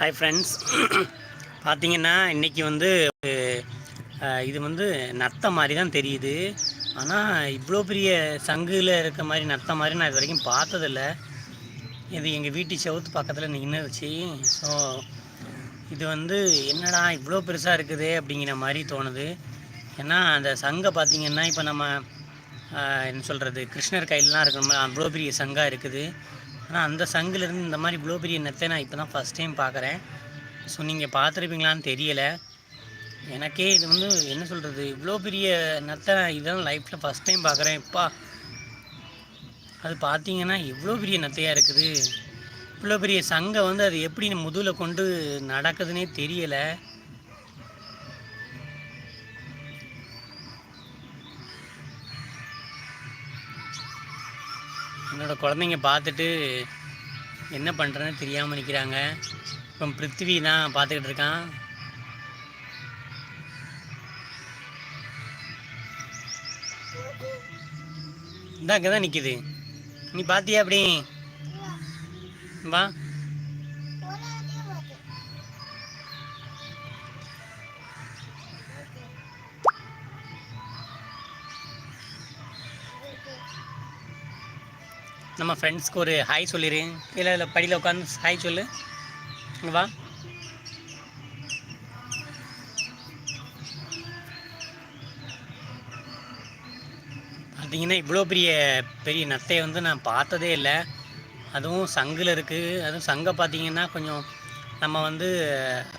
Hi friends பார்த்தீங்கன்னா இன்றைக்கி வந்து இது வந்து நத்த மாதிரி தான் தெரியுது. ஆனால் இவ்வளோ பெரிய சங்குல இருக்க மாதிரி நத்த மாதிரி நான் இது வரைக்கும் பார்த்ததில்ல. இது எங்கள் வீட்டு செவுத்து பக்கத்தில் நின்றுச்சு ஸோ இது வந்து என்னடா இவ்வளோ பெருசாக இருக்குது அப்படிங்கிற மாதிரி தோணுது. ஏன்னா அந்த சங்கை பார்த்திங்கன்னா இப்போ நம்ம என்ன சொல்கிறது கிருஷ்ணர் கையிலலாம் இருக்கிற மாதிரி அவ்வளோ பெரிய சங்காக இருக்குது. ஆனால் அந்த சங்குலேருந்து இந்த மாதிரி இவ்வளோ பெரிய நெத்தை நான் இப்போ தான் ஃபஸ்ட் டைம் பார்க்குறேன் ஸோ நீங்கள் பார்த்துருப்பீங்களான்னு தெரியலை. எனக்கே இது வந்து என்ன சொல்கிறது இவ்வளோ பெரிய நத்தை நான் இதான் லைஃப்பில் ஃபஸ்ட் டைம் பார்க்குறேன் இப்பா அது பார்த்தீங்கன்னா இவ்வளோ பெரிய நத்தையாக இருக்குது. இவ்வளோ பெரிய சங்கை வந்து அது எப்படி முதுகில் கொண்டு நடக்குதுன்னே தெரியலை. என்னோட குழந்தைங்க பார்த்துட்டு என்ன பண்ணுறேன்னு தெரியாமல் நிற்கிறாங்க இப்போ பிருத்திவி தான் பார்த்துக்கிட்டு இருக்கான். இந்த அங்கே தான் நிற்கிது நீ பார்த்தியா அப்படி? வா. நம்ம ஃப்ரெண்ட்ஸ்க்கு ஒரு ஹாய் சொல்லிடு இல்லை இல்லை படியில் உட்காந்து ஹாய் சொல்லு. வா. பார்த்தீங்கன்னா இவ்வளோ பெரிய பெரிய நத்தையை வந்து நான் பார்த்ததே இல்லை. அதுவும் சங்கில் இருக்குது அதுவும் சங்கை பார்த்தீங்கன்னா கொஞ்சம் நம்ம வந்து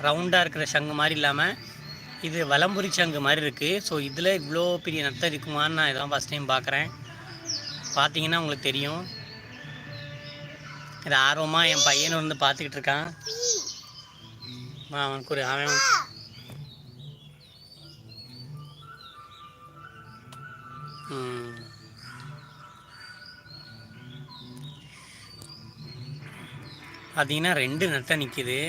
ரவுண்டாக இருக்கிற சங்கு மாதிரி இல்லாமல் இது வலம்புரி சங்கு மாதிரி இருக்குது ஸோ இதில் இவ்வளோ பெரிய நத்தை இருக்குமான்னு நான் இதான் ஃபஸ்ட் டைம் பார்க்குறேன் பார்த்தீங்கன்னா உங்களுக்கு தெரியும். இது ஆர்வமாக என் பையனும் வந்து பார்த்துக்கிட்டு இருக்கான். அவனுக்கு ஒரு அவன். பார்த்தீங்கன்னா ரெண்டு நத்தை நிற்கிது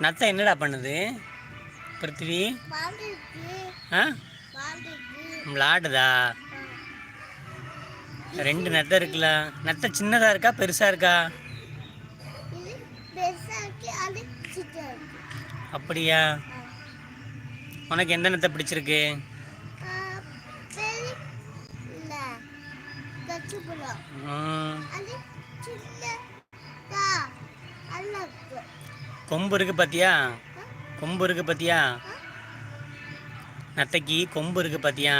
நத்தை என்னடா பண்ணுது? பிருத்திவி ஆ? விளாடுதா? ரெண்டு நத்தை இருக்குல்ல. நத்தை சின்னதாக இருக்கா பெருசாக இருக்கா? அப்படியா? உனக்கு எந்த நத்தை பிடிச்சிருக்கு? கொம்பு இருக்கு பாத்தியா? கொம்பு இருக்கு பாத்தியா? நத்தைக்கு கொம்பு இருக்குது பார்த்தியா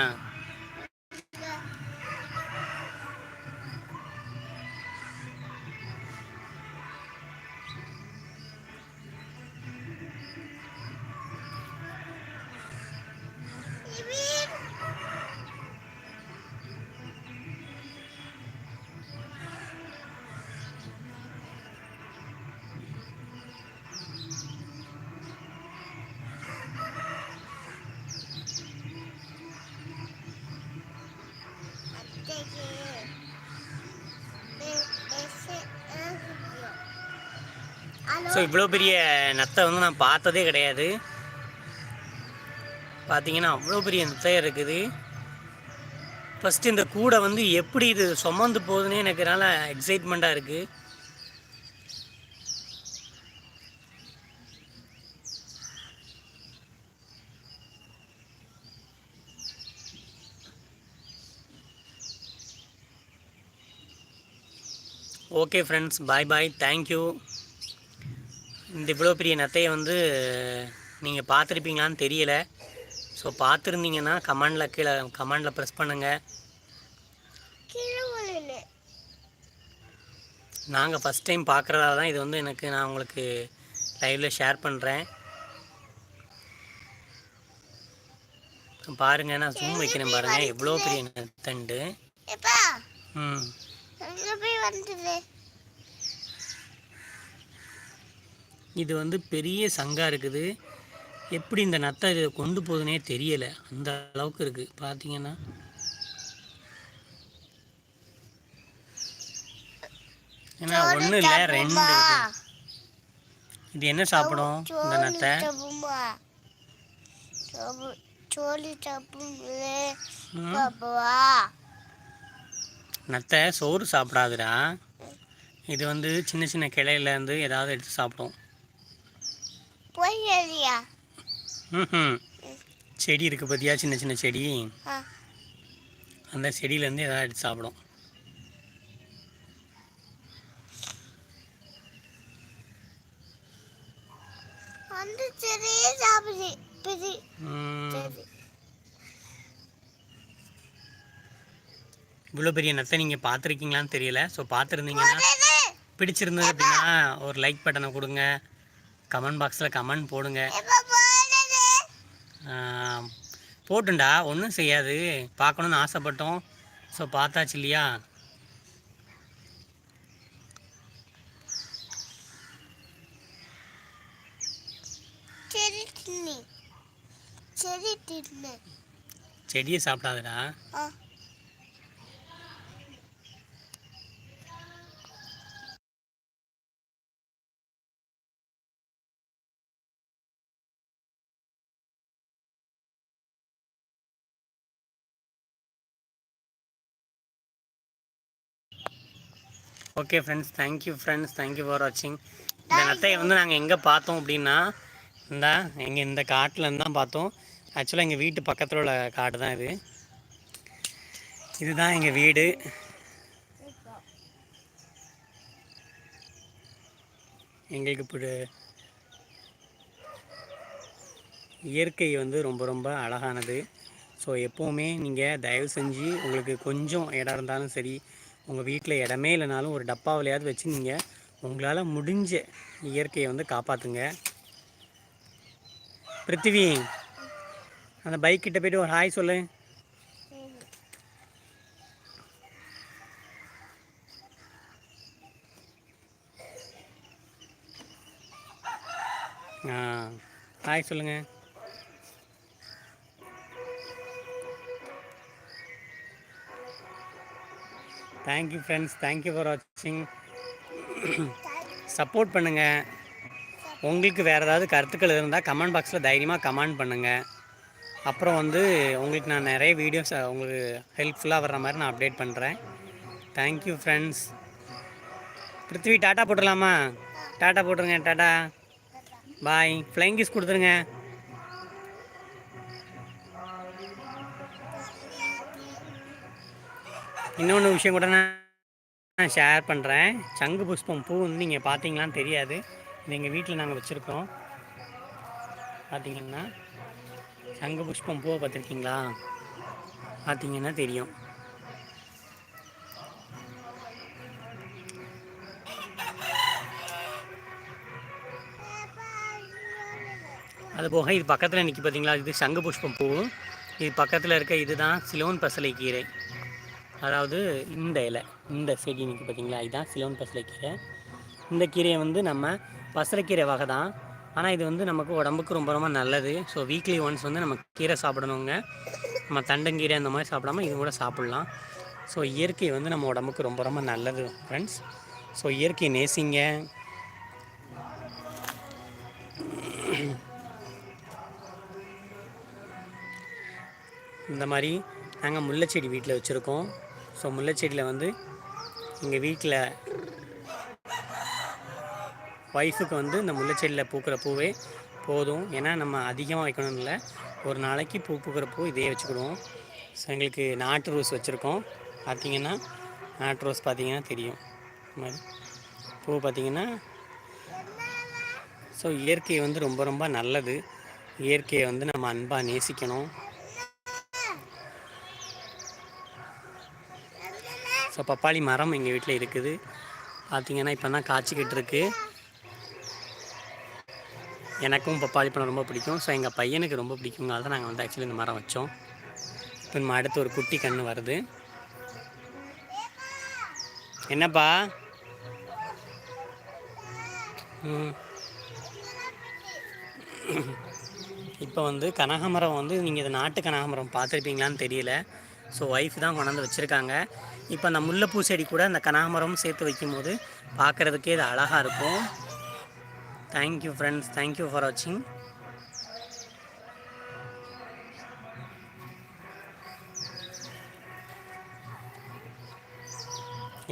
ஸோ இவ்வளோ பெரிய நத்தை வந்து நான் பார்த்ததே கிடையாது. பார்த்தீங்கன்னா அவ்வளோ பெரிய நத்தையாக இருக்குது. ஃபஸ்ட்டு இந்த கூடை வந்து எப்படி இது சுமந்து போகுதுன்னு எனக்கு நல்லா எக்ஸைட்மெண்ட்டாக இருக்குது okay friends bye bye thank you இந்த இவ்வளோ பெரிய நத்தையை வந்து நீங்கள் பார்த்துருப்பீங்களான்னு தெரியல. ஸோ பார்த்துருந்தீங்கன்னா கமெண்டில் கீழே கமெண்டில் ப்ரெஸ் பண்ணுங்கள் நாங்கள் ஃபஸ்ட் டைம் பார்க்குறதால தான் இது வந்து எனக்கு நான் உங்களுக்கு லைவில் ஷேர் பண்ணுறேன் பாருங்கள் நான் ஜூம் வைக்கிறேன் பாருங்கள் எவ்வளோ பெரிய நத்தண்டு ம். இது வந்து பெரிய சங்கா இருக்குது. எப்படி இந்த நத்தை இதை கொண்டு போகுதுனே தெரியலை. அந்த அளவுக்கு இருக்குது பார்த்தீங்கன்னா ஏன்னா ஒன்றும் இல்லை ரெண்டு இது என்ன சாப்பிடும் இந்த நத்தை? நத்தை சோறு சாப்பிடாதுடா. இது வந்து சின்ன சின்ன கிளையிலேருந்து ஏதாவது எடுத்து சாப்பிடும். பொய்யலியா ம் செடி இருக்குது பார்த்தியா சின்ன சின்ன செடி. அந்த செடியிலேருந்து ஏதாவது எடுத்து சாப்பிடும். அந்த செடியே சாப்பிடு பிடி ம், சரி இவ்வளோ பெரிய நத்தை நீங்கள் பார்த்துருக்கீங்களான்னு தெரியல. ஸோ பார்த்துருந்தீங்கன்னா பிடிச்சிருந்தது அப்படின்னா ஒரு லைக் பட்டனை கொடுங்க. கமெண்ட் பாக்ஸில் கமெண்ட் போடுங்க. போட்டுண்டா ஒன்றும் செய்யாது. பார்க்கணுன்னு ஆசைப்பட்டோம். ஸோ பார்த்தாச்சு இல்லையா? செடியை சாப்பிடாதடா. Okay friends thank you friends thank you for வாட்சிங் இந்த நத்தையை வந்து நாங்கள் எங்கே பார்த்தோம் அப்படின்னா இந்த எங்கள் இந்த காட்டில் தான் பார்த்தோம். ஆக்சுவலாக எங்கள் வீட்டு பக்கத்தில் உள்ள காடு தான் இது. இதுதான் எங்கள் வீடு. எங்களுக்கு இப்படி இயற்கை வந்து ரொம்ப ரொம்ப அழகானது. ஸோ எப்போவுமே நீங்கள் தயவு செஞ்சு உங்களுக்கு கொஞ்சம் இடம் இருந்தாலும் சரி உங்கள் வீட்டில் இடமே இல்லைனாலும் ஒரு டப்பாவிலையாவது வச்சு நீங்கள் உங்களால் முடிஞ்ச இயற்கையை வந்து காப்பாற்றுங்க பிருத்திவி அந்த பைக் கிட்ட ஒரு ஹாய் சொல்லு. ஆ ஹாய் சொல்லுங்கள் thank you friends thank you for வாட்சிங் சப்போர்ட் பண்ணுங்கள் உங்களுக்கு வேறு ஏதாவது கருத்துக்கள் இருந்தால் கமெண்ட் பாக்ஸில் தைரியமாக கமெண்ட் பண்ணுங்கள் அப்புறம் வந்து உங்களுக்கு நான் நிறைய வீடியோஸ் உங்களுக்கு ஹெல்ப்ஃபுல்லாக வர்ற மாதிரி நான் அப்டேட் பண்ணுறேன் thank you friends Prithvi tata போட்டுடலாமா? Tata போட்டுருங்க டாட்டா. பாய் ஃப்ளைங் கிஸ் கொடுத்துருங்க. இன்னொன்று விஷயம் கூட நான் ஷேர் பண்ணுறேன் சங்கு புஷ்பம் பூ வந்து நீங்கள் பார்த்தீங்களான்னு தெரியாது. இது எங்கள் வீட்டில் நாங்கள் வச்சுருக்கோம். பார்த்தீங்கன்னா சங்கு புஷ்பம் பூவை பார்த்துருக்கீங்களா? பார்த்தீங்கன்னா தெரியும். அது போக இது பக்கத்தில் நிற்கி பார்த்தீங்களா இது சங்கு புஷ்பம் பூ. இது பக்கத்தில் இருக்க இதுதான் சிலோன் பசலை கீரை அதாவது இந்த இலை இந்த செடி நிற்கி பார்த்தீங்களா? இதுதான் சிலோன் பசலைக்கீரை. கீரை இந்த கீரையை வந்து நம்ம பசலைக்கீரை வகை தான். ஆனால் இது வந்து நமக்கு உடம்புக்கு ரொம்ப ரொம்ப நல்லது. ஸோ வீக்லி ஒன்ஸ் வந்து நம்ம கீரை சாப்பிடணுங்க. நம்ம தண்டங்கீரை அந்த மாதிரி சாப்பிடாம இது கூட சாப்பிட்லாம். ஸோ இயற்கை வந்து நம்ம உடம்புக்கு ரொம்ப ரொம்ப நல்லது ஃப்ரெண்ட்ஸ் ஸோ இயற்கை நேசிங்க. இந்த மாதிரி நாங்கள் முல்லைச்செடி வீட்டில் வச்சுருக்கோம். ஸோ முல்லைச்செடியில் வந்து எங்கள் வீட்டில் ஒய்ஃபுக்கு வந்து இந்த முல்லைச்செடியில் பூக்கிற பூவே போதும். ஏன்னா நம்ம அதிகமாக வைக்கணும் இல்லை. ஒரு நாளைக்கு பூ பூக்கிற பூ இதே வச்சுக்கிடுவோம். ஸோ எங்களுக்கு நாட்டு ரோஸ் வச்சுருக்கோம். பார்த்தீங்கன்னா நாட்டு ரோஸ் பார்த்தீங்கன்னா தெரியும். மாதிரி பூ பார்த்தீங்கன்னா ஸோ இயற்கை வந்து ரொம்ப ரொம்ப நல்லது. இயற்கையை வந்து நம்ம அன்பாக நேசிக்கணும். ஸோ பப்பாளி மரம் எங்கள் வீட்டில் இருக்குது. பார்த்திங்கன்னா இப்போ தான் காய்ச்சிக்கிட்டு இருக்கு எனக்கும் பப்பாளி பழம் ரொம்ப பிடிக்கும். ஸோ எங்கள் பையனுக்கு ரொம்ப பிடிக்குங்க அதான் நாங்கள் வந்து ஆக்சுவலி இந்த மரம் வச்சோம். இப்போ நம்ம அடுத்து ஒரு குட்டி கன்று வருது. என்னப்பா? இப்போ வந்து கனகாமரம் வந்து நீங்கள் இது நாட்டு கனகாமரம் பார்த்துருப்பீங்களான்னு தெரியல. ஸோ ஒய்ஃப் தான் கொண்டாந்து வச்சுருக்காங்க. இப்போ அந்த முல்லைப்பூ செடி கூட அந்த கனகாமரமும் சேர்த்து வைக்கும்போது பார்க்குறதுக்கே இது அழகாக இருக்கும். தேங்க்யூ ஃப்ரெண்ட்ஸ் தேங்க்யூ ஃபார் வாட்சிங்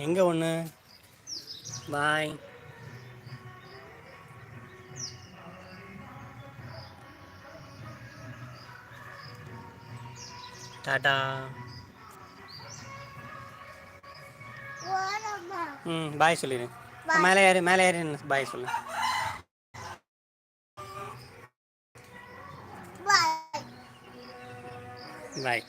எங்கே ஒன்று பாய் டாடா ம் பாய் சொல்லிடு. மேலே ஏறி மேலே ஏறி பாய் சொல்லு. பாய்